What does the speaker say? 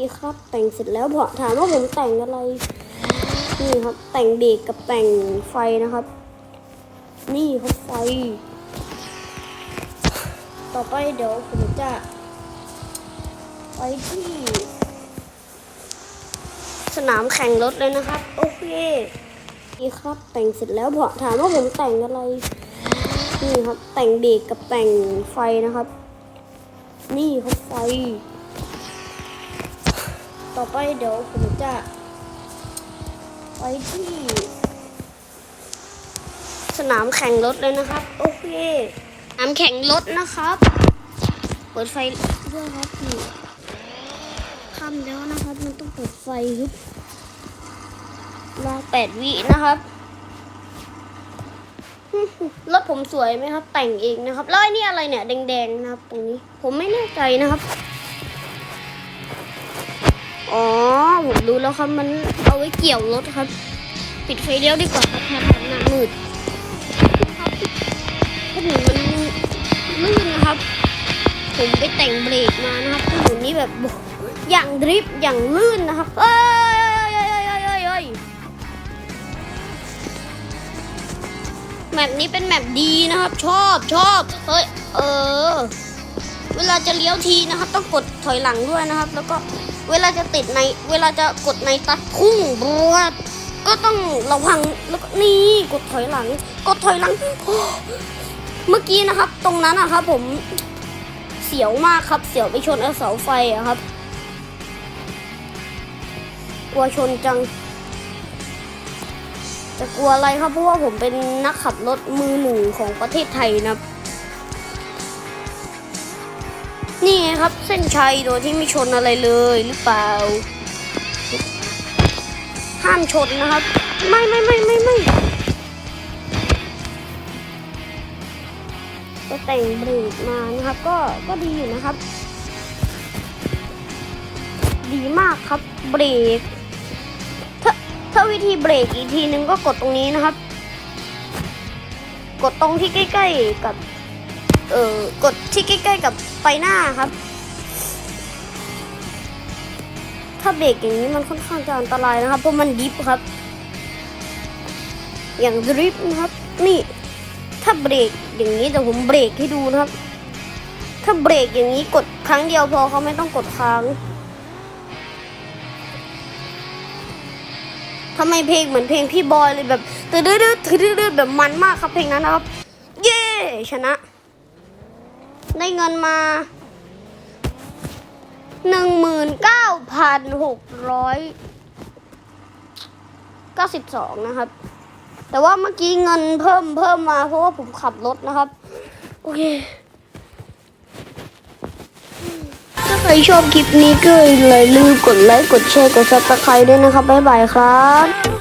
นี่ครับแต่งเสร็จแล้วพอถามว่าผมแต่งอะไรนี่ครับแต่งเบรกกับแต่งไฟนะครับ นี่ครับไฟ ต่อไปเดี๋ยวผมจะไปที่ สนามแข่งรถเลยนะครับ โอเคนี่ครับแต่งเสร็จแล้วพอถามว่าผมแต่งอะไรนี่ครับแต่งเบรกกับแต่งไฟนะครับ นี่ครับไฟ ต่อไปเดี๋ยวผมจะไปที่สนามแข่งรถเลยนะครับ โอเคสนามแข่งรถนะครับ เปิดไฟด้วยครับนี่ค่ำแล้วนะครับ มันต้องเปิดไฟฮึบรอแปดวินะครับ รถผมสวยไหมครับ แต่งเองนะครับแล้วไอ้นี่อะไรเนี่ย แดงๆนะครับ ตรงนี้ ผมไม่แน่ใจนะครับ อ๋อผมรู้แล้วครับมันเอาไว้เกี่ยวรถครับ ปิดไฟเลี้ยวดีกว่าครับแทนหน้ามืดครับถนนมันลื่นนะครับ ผมไปแต่งเบรกมานะครับถนนนี้แบบอย่างดริฟต์อย่างลื่นนะครับเอ้ยเอ้ยเอ้ยเอ้ยเอ้ยเอ้ยแมปนี้เป็นแมปดีนะครับ ชอบชอบเฮ้ยเออ เวลาจะเลี้ยวทีนะครับ ต้องกดถอยหลังด้วยนะครับ แล้วก็ เวลาจะติดในเวลาจะกดในตัดพุ่งบวดก็ต้องระวังแล้วก็นี่กดถอยหลัง กดถอยหลัง เมื่อกี้นะครับ ตรงนั้นนะครับ ผมเสียวมากครับ เสียวไปชนเสาไฟอะครับกลัวชนจัง จะกลัวอะไรครับเพราะว่าผมเป็นนักขับรถมือหนึ่งของประเทศไทยนะครับ นี่ไงครับเส้นชัยโดยที่ไม่ชนอะไรเลยหรือเปล่า ห้ามชนนะครับ ไม่ไม่ไม่ไม่ไม่ก็แต่งเบรกมานะครับ ก็ก็ดีอยู่นะครับ ดีมากครับเบรกถ้าถ้าวิธีเบรกอีกทีนึงก็กดตรงนี้นะครับ กดตรงที่ใกล้ ๆ กับ เอ่อกดที่ใกล้ๆกับไฟหน้าครับ ถ้าเบรกอย่างนี้มันค่อนข้างจะอันตรายนะครับ เพราะมันดิฟครับ อย่างดริฟนะครับ นี่ถ้าเบรกอย่างนี้แต่ผมเบรกให้ดูนะครับ ถ้าเบรกอย่างนี้กดครั้งเดียวพอเขาไม่ต้องกดค้างทำไมเพลงเหมือนเพลงพี่บอยเลยแบบตืดดืดตืดดืดแบบมันมากครับเพลงนั้นนะครับ เย้ชนะ ได้เงินมาหนึ่งหมื่นเก้าพันหกร้อยเก้าสิบสองนะครับ แต่ว่าเมื่อกี้เงินเพิ่มเพิ่มมาเพราะว่าผมขับรถนะครับ โอเค ถ้าใครชอบคลิปนี้ก็อย่าลืมกดไลค์ กดแชร์ กดซับสไครต์ด้วยนะครับ บ๊ายบายครับ